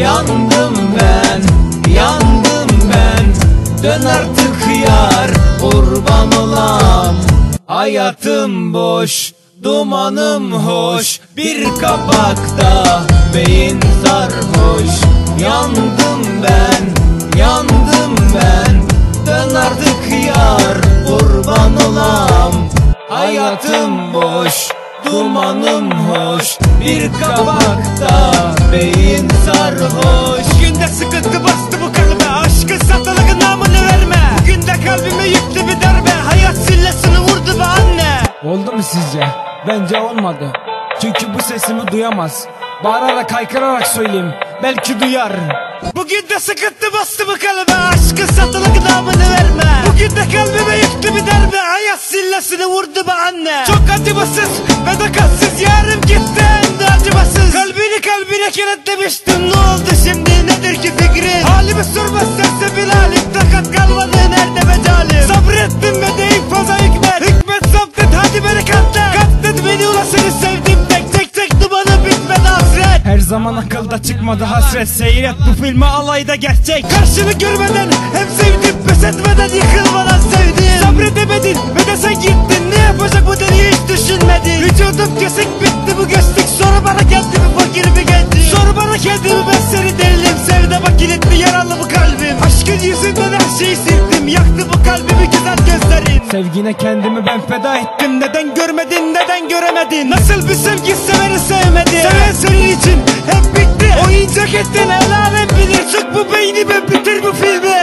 Yandım ben, yandım ben. Dön artık yar, kurban olam. Hayatım boş, dumanım hoş. Bir kapakta beyin sarhoş. Yandım ben, yandım ben. Dön artık yar, kurban olam. Hayatım boş, dumanım hoş. Bir kabakta beyin sarhoş Bugün de sıkıntı bastı bu kalbe Aşkın satılığı namını verme Bugün de kalbime yüklü bir darbe Hayat sillesini vurdu be anne Oldu mu sizce? Bence olmadı. Çünkü bu sesimi duyamaz. Bağırarak haykırarak söyleyeyim. Belki duyar. Bugün de sıkıntı bastı bu kalbe Aşkın satılığı namını verme Bugün de kalbime yüklü bir darbe Hayat sillesini vurdu be anne Çok acımasız zaman akılda çıkmadı hasret. Seyret bu filmi alayda gerçek. Karşını görmeden hem sevdim pes etmeden yıkılmadan sevdim Sabredemedin ve de sen gittin Ne yapacak bu deli hiç düşünmedin Vücudum kesik bitti Sevgine kendimi ben feda ettim. Neden görmedin neden göremedin? Nasıl bir sevgi seveni sevmedi Seven senin için hep bitti. Oyuncak ettin el alem bilir. Sık bu beynimi bitir bu filmi.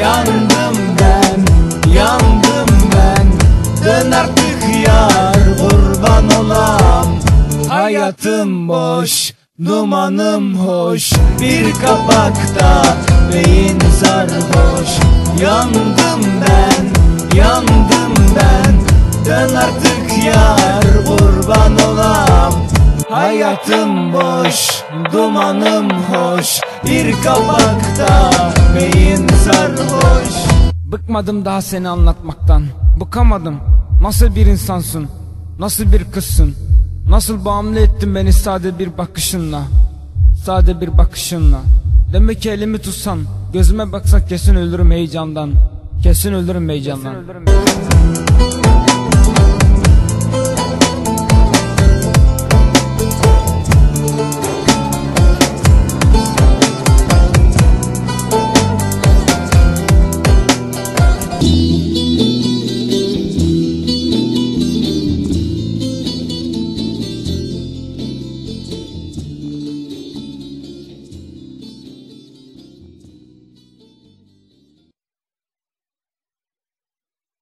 Yandım ben, yandım ben. Dön artık yar, kurban olam. Hayatım boş, dumanım hoş. Bir kapakta beyin sarhoş. Yandım ben, ben Dön artık yar, kurban olam Hayatım boş, dumanım hoş Bir kapakta beyin sarhoş Bıkmadım daha seni anlatmaktan. Bıkamadım. Nasıl bir insansın? Nasıl bir kızsın? Nasıl bağımlı ettin beni sade bir bakışınla? Sade bir bakışınla. Demek ki elimi tutsan, gözüme baksak kesin ölürüm heyecandan. Kesin ölürüm heyecandan.